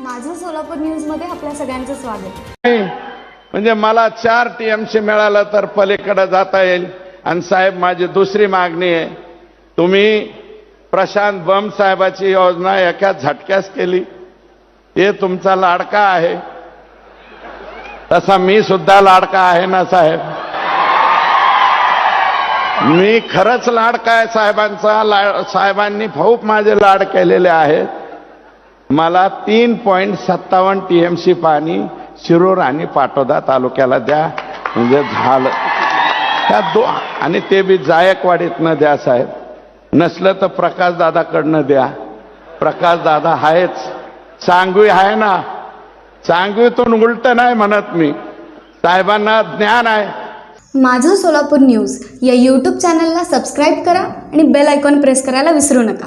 माझं सोलापूर न्यूजमध्ये आपल्या सगळ्यांचं स्वागत. म्हणजे मला चार टीएमसी मिळालं तर पलीकडे जाता येईल. आणि साहेब माझी दुसरी मागणी आहे. तुम्ही प्रशांत बम साहेबाची योजना एका झटक्यास केली. हे तुमचा लाडका आहे. तसा मी सुद्धा लाडका आहे ना साहेब? मी खरंच लाडका आहे साहेबांचा ला साहेबांनी खूप माझे लाड केलेले आहेत. मला तीन पॉईंट सत्तावन्न टी एम सी पाणी शिरूर आणि पाटोदा तालुक्याला द्या. म्हणजे झालं. त्या दो आणि ते बी जायकवाडीतनं द्या साहेब. नसलं तर प्रकाशदादाकडनं द्या. प्रकाशदादा आहेच. सांगवी आहे ना. सांगवीतून उलट नाही म्हणत मी. साहेबांना ज्ञान आहे. माझं सोलापूर न्यूज या यूट्यूब चॅनलला सबस्क्राईब करा आणि बेल आयकॉन प्रेस करायला विसरू नका.